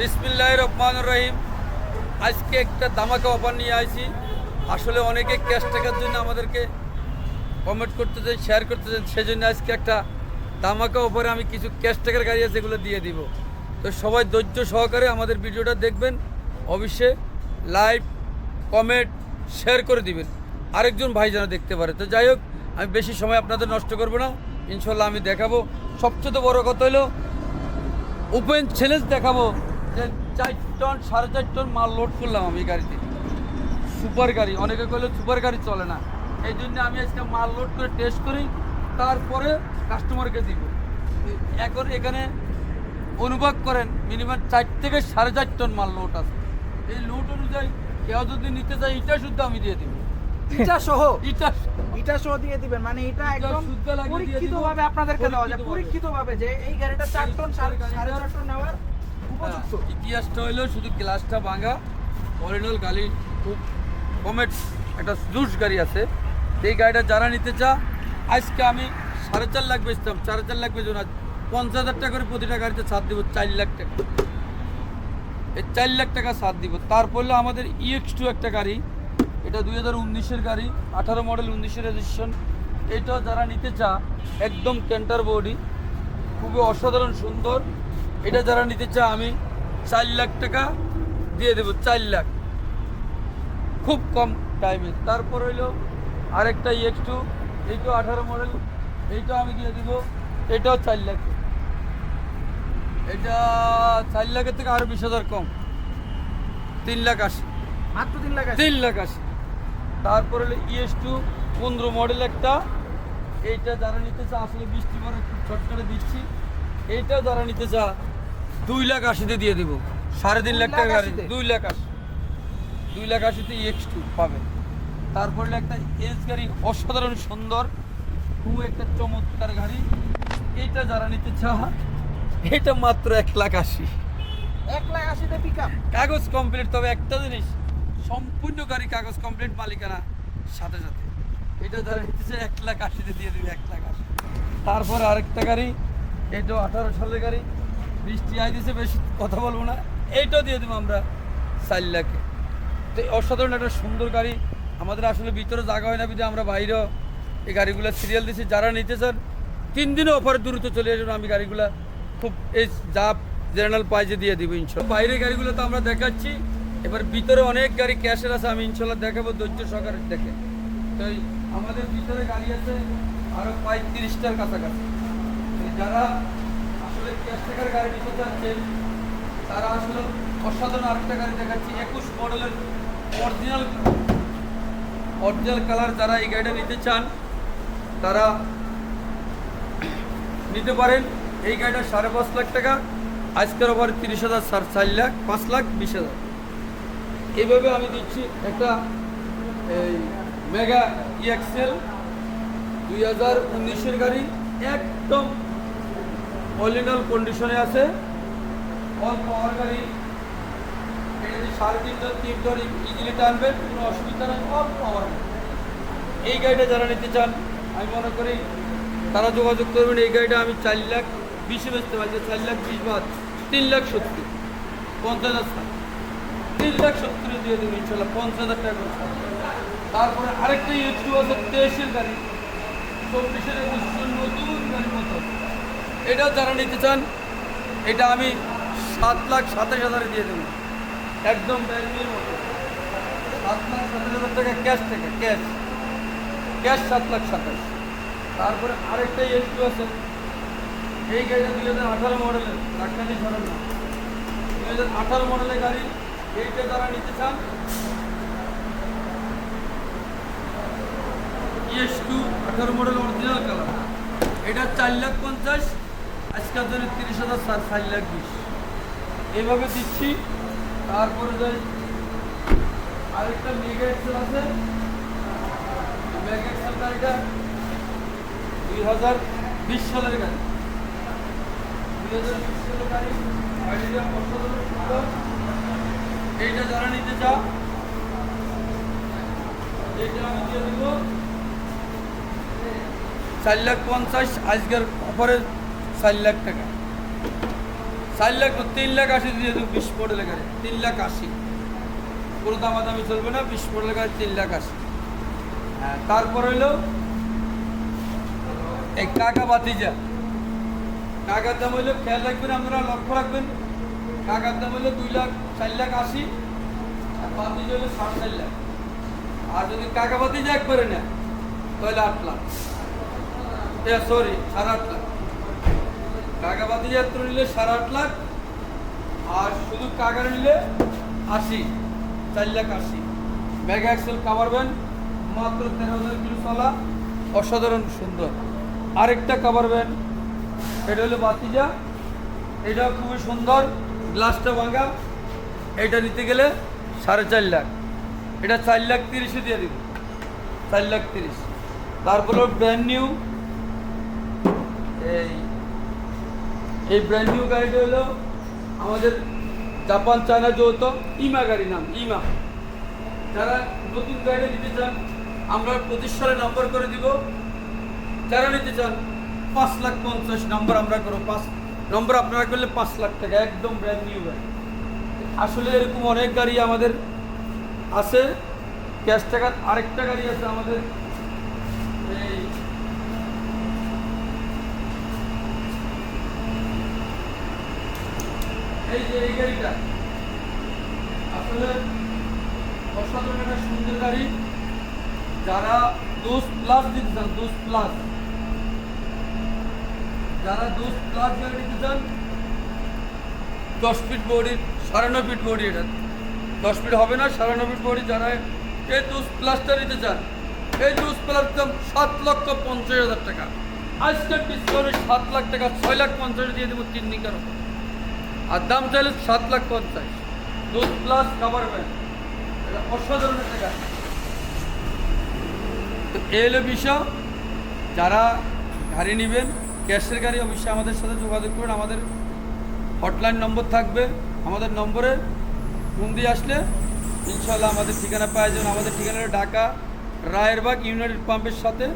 বিসমিল্লাহ রহমান রহিম আজকে একটা দামাকা অফার নিয়ে আসি আসলে অনেকে ক্যাশ টাকার জন্য আমাদেরকে কমেন্ট করতেছেন শেয়ার করতেছেন, সেজন্য আজকে একটা দামাকা অফারে আমি কিছু ক্যাশ টাকার গাড়ি আছে এগুলো দিয়ে দিব। তো সবাই ধৈর্য সহকারে আমাদের ভিডিওটা দেখবেন, অবশ্যই লাইভ কমেন্ট শেয়ার করে দিবেন। আরেকজন ভাই যেন দেখতে পারে। তো যাই হোক, আমি বেশি সময় আপনাদের নষ্ট করব না। ইনশাল্লাহ আমি দেখাবো। সবচেয়ে বড় কথা হলো ওপেন চ্যালেঞ্জ দেখাবো। চার টন সাড়ে চার টন মাল লোড করলাম আমি গাড়িতে। সুপার গাড়ি। অনেকে করলে সুপার গাড়ি চলে না। এই জন্য আমি আজকে মাল লোড করে টেস্ট করি তারপরে কাস্টমারকে দিব। এখন এখানে অনুভব করেন মিনিমাম চার থেকে সাড়ে চার টন মাল লোড আছে। এই লোড অনুযায়ী কেউ যদি নিতে চায় ইটা শুদ্ধ আমি দিয়ে দিব। ইটা সহ? ইটা ইটা সহ দিয়ে দিবেন। মানে এটা একদম শুদ্ধ লাগিয়ে দিয়ে পরীক্ষিত ভাবে আপনাদেরকে দেওয়া যায় পরীক্ষিতভাবে। পরীক্ষিত ভাবে যে এই গাড়িটা চার টন সাড়ে চার টন হ্যাঁ, ইতিহাসটা হইল শুধু গ্লাসটা ভাঙা। অরিজিনাল গাড়ি খুব কমেট একটা জুস গাড়ি আছে। এই গাড়িটা যারা নিতে চা আজকে আমি সাড়ে চার লাখ বেচতাম। সাড়ে চার লাখ বেচবো না, পঞ্চাশ হাজার টাকা করে প্রতিটা গাড়িতে ছাড় দিব, চার লাখ টাকা। এই চার লাখ টাকা ছাড় দিব। তারপর আমাদের ইএক্স টু একটা গাড়ি। এটা দুই হাজার উনিশের গাড়ি, আঠারো মডেল উনিশের রেজিস্ট্রেশন এটা যারা নিতে চা একদম ক্যান্টার বডি খুবই অসাধারণ সুন্দর। এটা যারা নিতে চা আমি চার লাখ টাকা দিয়ে দেবো চার লাখ। খুব কম টাইমে তারপর হইল আরেকটা এক্স টু এইটাও আঠারো মডেল এইটাও আমি দিয়ে দিব এটাও চার লাখ। এটা চার লাখের থেকে আরও বিশ হাজার কম। তিন লাখ আশি। মাত্র তিন লাখ। তিন লাখ আশি। তারপর হলো ইএস টু পনেরো মডেল একটা। এইটা যারা নিতে চা আসলে বৃষ্টি পরে খুব করে দিচ্ছি। এইটা যারা নিতে চা দুই লাখ আশিতে দিয়ে দেবো। সাড়ে তিন লাখ টাকা গাড়ি? দুই লাখ আশি। দুই লাখ আশিতে এক্স টু পাবে তারপর একটা এস গাড়ি অসাধারণ সুন্দর। খুব একটা চমৎকার গাড়ি। এটা যারা নিতে চা এটা মাত্র এক লাখ আশি। এক লাখ আশিতে পিক কাগজ কমপ্লিট তবে একটা জিনিস সম্পূর্ণ গাড়ি কাগজ কমপ্লিট মালিকানা সাথে সাথে। এটা ধরে নিতেছে এক লাখ আশিতে দিয়ে দিবে এক লাখ আশি। তারপরে আরেকটা গাড়ি এটাও আঠারো সালের গাড়ি। বৃষ্টি আইতেছে, বেশি কথা বলব না। এইটাও দিয়ে দেবো আমরা লাখে তো অসাধারণ একটা সুন্দর গাড়ি। আমাদের আসলে ভিতরে জায়গা হয় না, বিধে আমরা বাইরেও এই গাড়িগুলো সিরিয়াল দিচ্ছি যারা নিতে চান তিন দিনে অফারে দ্রুত চলে আসবেন। আমি গাড়িগুলা খুব এই যা জেনারেল প্রাইজে দিয়ে দিব, ইনশাল্লাহ। বাইরের গাড়িগুলো তো আমরা দেখাচ্ছি। এবার ভিতরে অনেক গাড়ি ক্যাশের আছে, আমি ইনশাল্লাহ দেখাবো। ধৈর্য সহকারে দেখে। তো আমাদের ভিতরে গাড়ি আছে আরও পঁয়ত্রিশটার কাছাকাছি। যারা ক্যাশ টাকার গাড়ি নিতে চাচ্ছেন তারা আসলে অসাধারণ আরেকটা গাড়ি দেখাচ্ছি, একুশ মডেলের অরিজিনাল অরিজিনাল কালার যারা এই গাড়িটা নিতে চান, তারা নিতে পারেন। এই গাড়িটা সাড়ে পাঁচ লাখ টাকা, আজকের ওভার তিরিশ হাজার চার চার লাখ, পাঁচ লাখ, বিশ হাজার। এইভাবে আমি দিচ্ছি একটা, এই মেগা ইএক্সেল দুই হাজার উনিশের গাড়ি, একদম অরিজিনাল কন্ডিশনে আছে। অল পাওয়ার গাড়ি। সাড়ে তিন টন ইজিলি টানবেন, কোনো অসুবিধা নেই অল পাওয়ার এই গাড়িটা যারা নিতে চান, আমি মনে করি তারা যোগাযোগ করবেন, এই গাড়িটা আমি চার লাখ বিশে বেচতে পারছি চার লাখ বিশ বাদ, তিন লাখ সত্তর, পঞ্চাশ হাজার। তিন লাখ সত্তরে দিয়ে দেবেন, ইনশাল্লাহ, পঞ্চাশ হাজার টাকা তারপরে আরেকটা ইউটিউব আছে তেইশের গাড়ি। চব্বিশের একুশের নতুন গাড়ির মতো। এটাও যারা নিতে চান, এটা আমি সাত লাখ সাতাশ হাজারে দিয়ে দেবো। একদম সাত লাখ সাতাশ হাজার টাকা ক্যাশ থেকে ক্যাশ ক্যাশ সাত লাখ সাতাশ। তারপরে আরেকটা একটু আছে। এই গাড়িটা দুই হাজার আঠারো মডেলের ডাক্তারি সরেন না। দুই হাজার আঠারো মডেলের গাড়ি, এইটা যারা নিতে চান ইএস টু আঠারো মডেল অরিজিনাল কালার এটা চার লাখ পঞ্চাশ। আজকের জন্য তিরিশ হাজার চার চার লাখ বিশ এইভাবে দিচ্ছি। তারপরে যাই। আরেকটা মেগা এক্সেল আছে। মেগা এক্সেল গাড়িটা দুই হাজার বিশ সালের গাড়ি। দুই হাজার বিশ সালের গাড়ি। গাড়িটা অসাধারণ সুন্দর এইটা যারা নিতে চাও, এইটা আমি দিয়ে দেবো। চার লাখ পঞ্চাশ আজকের অফারে চার লাখ টাকা। চার লাখ তিন লাখ আশি দিয়ে দেবো, বিশ মডেলের গাড়ি। তিন লাখ আশি। কোনো দামাদামি চলবে না, বিশ মডেলের গাড়ি তিন লাখ আশি। হ্যাঁ তারপর হইল এই কাকা বাতিজা কাকার দাম হইল খেয়াল রাখবেন আপনারা, লক্ষ্য রাখবেন। কাকার দাম হইল দুই লাখ, চার লাখ আশি। আর বাতিজা হইল সাড়ে চার লাখ। আর যদি কাকা বাতিজা একবারে নেয়, তাহলে আট লাখ। সরি সাড়ে আট লাখ। বাতিজা তো নিলে সাড়ে আট লাখ, আর শুধু কাকার নিলে আশি, চার লাখ আশি। মেগা এক্সেল কাভার ভ্যান মাত্র তেরো হাজার কিলো চলা, অসাধারণ সুন্দর। আরেকটা কাভার ভ্যান এটা হলো বাতিজা। এটা খুবই সুন্দর গ্লাসটা ভাঙা। এটা নিতে গেলে সাড়ে চার লাখ। এটা চার লাখ তিরিশে দিয়ে দিব। চার লাখ তিরিশ। তারপরে ব্র্যান্ড নিউ এই এই ব্র্যান্ড নিউ গাড়িটা হলো আমাদের জাপান চায়না যৌথ ইমা গাড়ি নাম, ইমা। যারা নতুন গাড়ি নিতে চান, আমরা পঁচিশ সালে নাম্বার করে দিব। যারা নিতে চান, পাঁচ লাখ পঞ্চাশ নম্বর আমরা করো পাঁচ নম্বর আপনারা করলে পাঁচ লাখ টাকা, একদম ব্র্যান্ড নিউ গাড়ি। আসলে এরকম অনেক গাড়ি আমাদের আছে। ক্যাশ টাকার আরেকটা গাড়ি আছে আমাদের এই দশ ফিট বডির সাড়ে ফিট বডি এটা। দশ ফিট হবে না, সাড়ে ফিট বডি যারা এই দোষ প্লাসটা নিতে চান, এই দোষ প্লাস দাম সাত লক্ষ পঞ্চাশ হাজার টাকা। আজকের ডিসকাউন্টে সাত লাখ টাকা, ছয় লাখ পঞ্চাশ দিয়ে দেবো তিন দিন কেন আর দাম চাইলে সাত লাখ পঞ্চাশ। দুধ প্লাস এটা অসাধারণ তো এই বিষয়। যারা গাড়ি নেবেন, ক্যাশের গাড়ি অবশ্যই আমাদের সাথে যোগাযোগ করুন। আমাদের হটলাইন নম্বর থাকবে। আমাদের নম্বরে ফোন দিয়ে আসলে ইনশাল্লাহ আমাদের ঠিকানা পাওয়া যাবেন আমাদের ঠিকানাটা ঢাকা রায়েরবাগ ইউনাইটেড পাম্পের সাথে।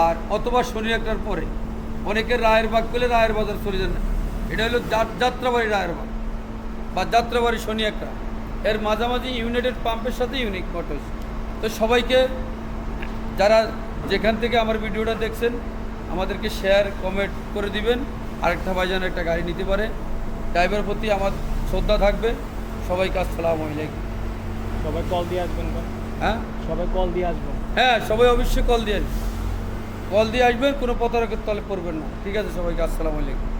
আর অথবা শনি একটার পরে। অনেকের রায়েরবাগ পেলে রায়ের বাজার চলে যান। এটা হলো যাত- যাত্রাবাড়ি রায়েরবাগ বা যাত্রাবাড়ি শনি একটা এর মাঝামাঝি ইউনাইটেড পাম্পের সাথে ইউনিক মোটরস তো সবাইকে যারা যেখান থেকে আমার ভিডিওটা দেখছেন আমাদেরকে শেয়ার কমেন্ট করে দিবেন। আরেকটা ভাইজান একটা গাড়ি নিতে পারে। ড্রাইভার প্রতি আমার শ্রদ্ধা থাকবে। সবাইকে আসসালামু আলাইকুম। সবাই কল দিয়ে আসবেন? হ্যাঁ? সবাই কল দিয়ে আসবেন। হ্যাঁ সবাই অবশ্যই কল দিয়ে আসবেন। কল দিয়ে আসবেন কোনো প্রতারকের তলে পড়বেন না। ঠিক আছে সবাইকে আসসালামু আলাইকুম।